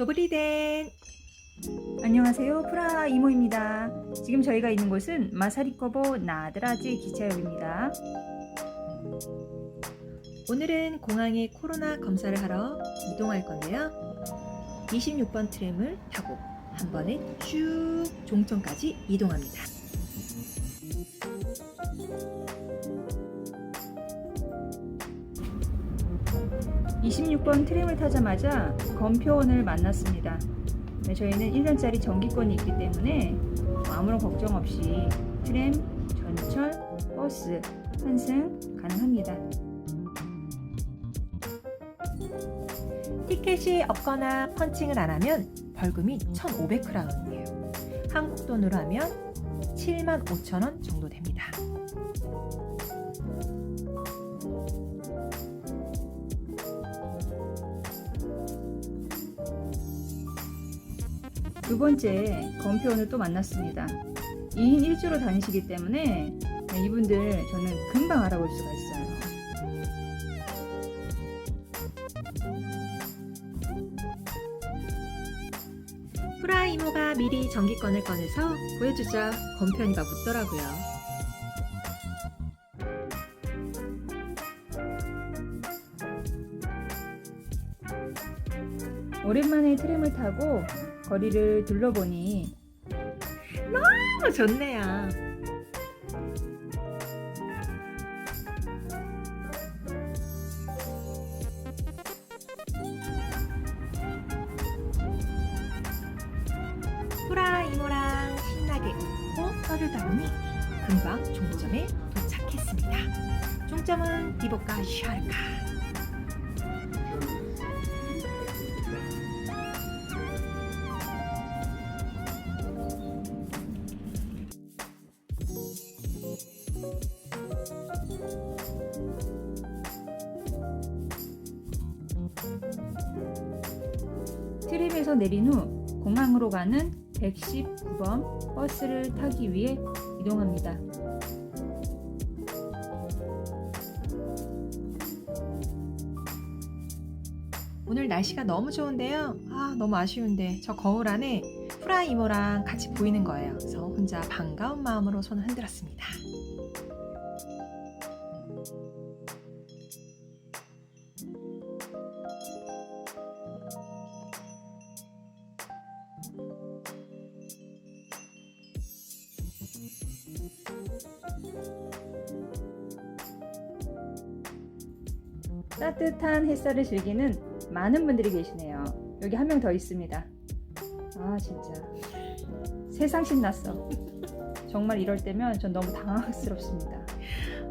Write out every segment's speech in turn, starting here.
도브리덴 안녕하세요. 프라 이모입니다. 지금 저희가 있는 곳은 마사리코보 나드라지 기차역입니다. 오늘은 공항에 코로나 검사를 하러 이동할 건데요 26번 트램을 타고 한 번에 쭉 종점까지 이동합니다 26번 트램을 타자마자 검표원을 만났습니다. 네, 저희는 1년짜리 정기권이 있기 때문에 아무런 걱정 없이 트램, 전철, 버스 환승 가능합니다. 티켓이 없거나 펀칭을 안 하면 벌금이 1,500크라운이에요 한국 돈으로 하면 7만 5천 원 정도 됩니다 두 번째 검표원을 또 만났습니다. 2인 1조로 다니시기 때문에 네, 이분들 저는 금방 알아볼 수가 있어요. 프라 이모가 미리 정기권을 꺼내서 보여주자 검편이가 묻더라고요. 오랜만에 트램을 타고 거리를 둘러보니 너무 좋네요. 프라 이모랑 신나게 웃고 떠들다 보니 금방 종점에 도착했습니다. 종점은 디보카 샤르카. 트램에서 내린 후 공항으로 가는 119번 버스를 타기 위해 이동합니다. 오늘 날씨가 너무 좋은데요. 아, 너무 아쉬운데 저 거울 안에 프라 이모랑 같이 보이는 거예요. 그래서 혼자 반가운 마음으로 손을 흔들었습니다. 따뜻한 햇살을 즐기는 많은 분들이 계시네요. 여기 한 명 더 있습니다. 아 진짜 세상 신났어. 정말 이럴 때면 전 너무 당황스럽습니다.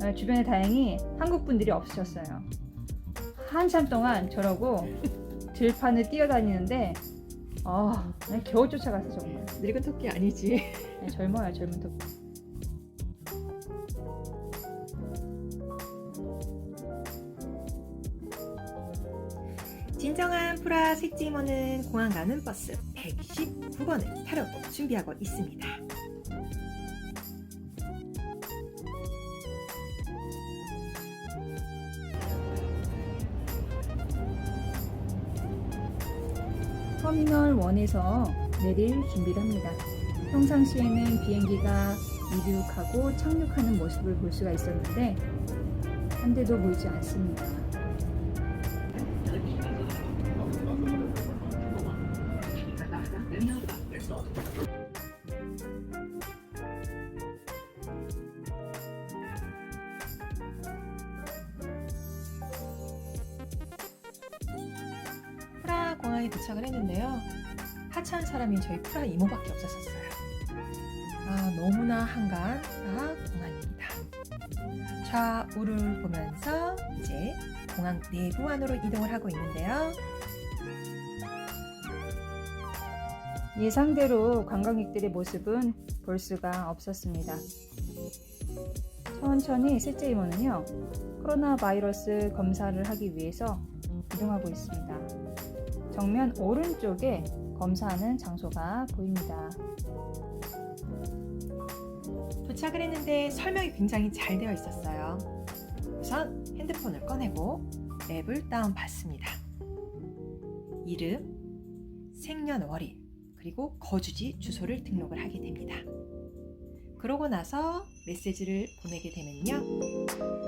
아, 주변에 다행히 한국 분들이 없으셨어요. 한참 동안 저러고 들판을 뛰어다니는데 아난 겨우 쫓아갔어 정말. 늙은 토끼 아니지. 네, 젊어요 젊은 토끼. 진정한 프라 이모는 공항 가는 버스 119번을 타려고 준비하고 있습니다. 터미널 1에서 내릴 준비를 합니다. 평상시에는 비행기가 이륙하고 착륙하는 모습을 볼 수가 있었는데 한 대도 보이지 않습니다. 도착을 했는데요. 하찮은 사람이 저희 프라 이모밖에 없었어요. 아, 너무나 한가한 프라 공항입니다. 좌우를 보면서 이제 공항 내부 안으로 이동을 하고 있는데요. 예상대로 관광객들의 모습은 볼 수가 없었습니다. 천천히 셋째 이모는요, 코로나 바이러스 검사를 하기 위해서 이동하고 있습니다. 정면 오른쪽에 검사하는 장소가 보입니다. 도착을 했는데 설명이 굉장히 잘 되어 있었어요. 우선 핸드폰을 꺼내고 앱을 다운받습니다. 이름, 생년월일 그리고 거주지 주소를 등록을 하게 됩니다. 그러고 나서 메시지를 보내게 되면요.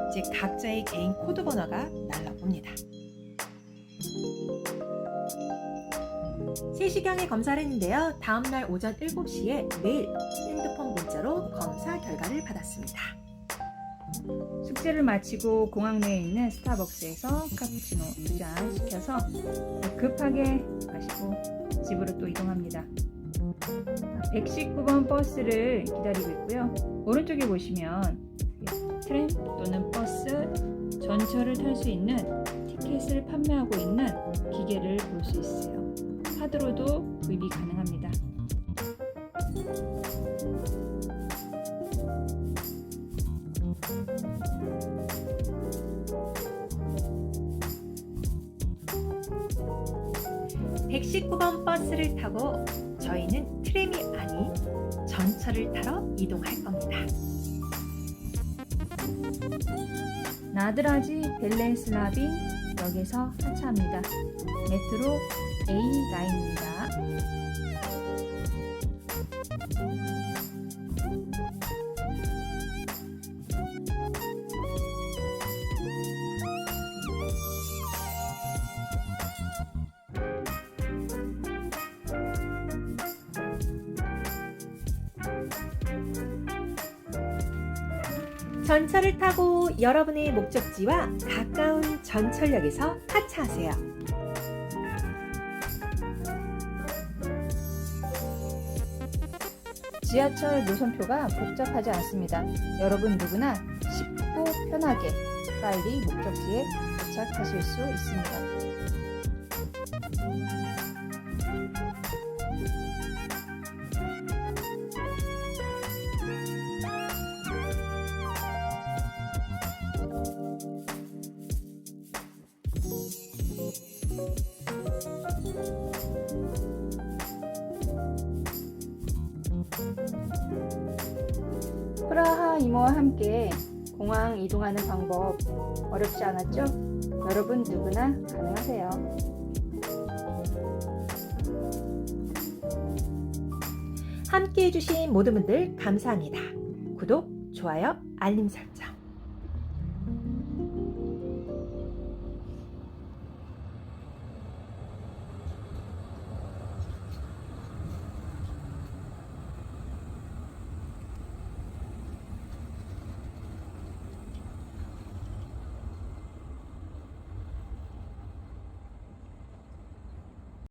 이제 각자의 개인 코드 번호가 날라옵니다. 3시경에 검사를 했는데요. 다음날 오전 7시에 매일 핸드폰 문자로 검사 결과를 받았습니다. 숙제를 마치고 공항 내에 있는 스타벅스에서 카푸치노 두 잔 시켜서 급하게 마시고 집으로 또 이동합니다. 119번 버스를 기다리고 있고요. 오른쪽에 보시면 트램 또는 버스 전철을 탈 수 있는 티켓을 판매하고 있는 기계를 볼 수 있어요. 카드로도 구입이 가능합니다. 백 119번 버스를 타고 저희는 트램이 아닌 전철을 타러 이동할 겁니다. 나드라지 벨렌슬라빈 역에서 하차합니다. 메트로 A 라인입니다. 전철을 타고 여러분의 목적지와 가까운 전철역에서 하차하세요. 지하철 노선표가 복잡하지 않습니다. 여러분 누구나 쉽고 편하게 빨리 목적지에 도착하실 수 있습니다. 이모와 함께 공항 이동하는 방법 어렵지 않았죠? 여러분 누구나 가능하세요. 함께 해주신 모든 분들 감사합니다. 구독, 좋아요, 알림 설정.